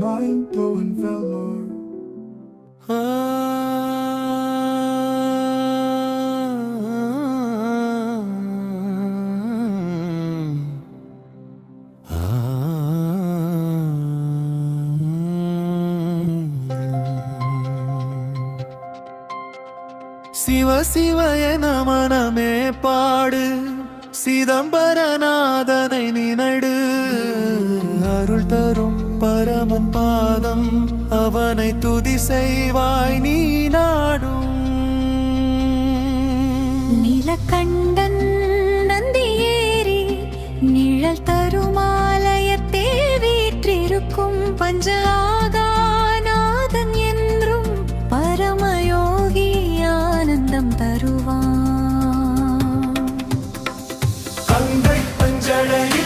Mind blowing velour. சிவ ah. சிவ என மனமே பாடு. சிதம்பரநாதனை நினடு. அருள் தரும் பரமன் பாதம் அவனை துதி செய்வாய் நீ நாடும். நிலக்கண்டன் கங்கை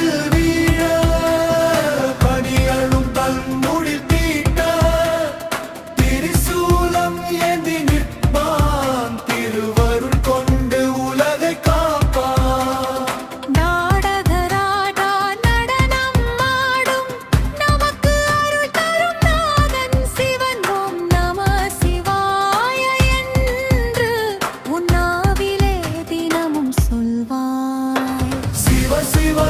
சிவ